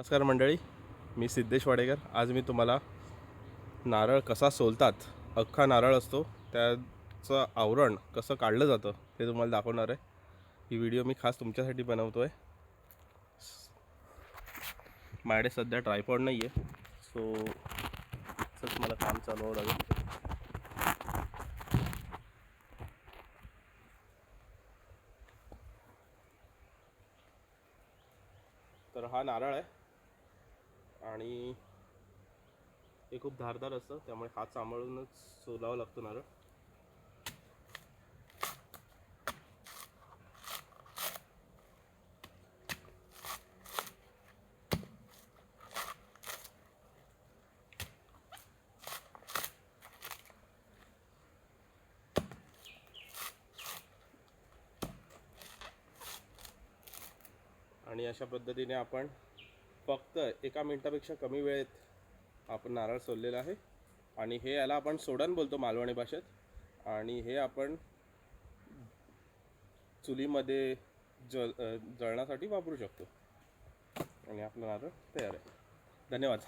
नमस्कार मंडळी मी सिद्धेश वाडेकर. आज मी तुम्हाला नारळ कसा सोलतात अख्खा नारळ असतो त्याचं आवरण कसं काढलं जातं ते तुम्हाला दाखवणार आहे. ही व्हिडिओ मी खास तुमच्यासाठी बनवतो आहे माझ्याकडे सध्या ट्रायपॉड नाही आहे सो तसंच मला काम चालवावं लागेल. तर हा नारळ आहे. आणि हे खूप धारदार असतं त्यामुळे हात सांभाळूनच सोलावं लागतो नारळ. आणि अशा पद्धतीने आपण फक्त एका मिनटापेक्षा कमी वेळेत आपण नारळ सोललेला आहे. आणि हे याला आपण सोडण बोलतो मालवणी भाषेत. आणि हे आपण चुलीमध्ये जल जळण्यासाठी वापरू शकतो. आणि आपलं नारळ तयार आहे. धन्यवाद.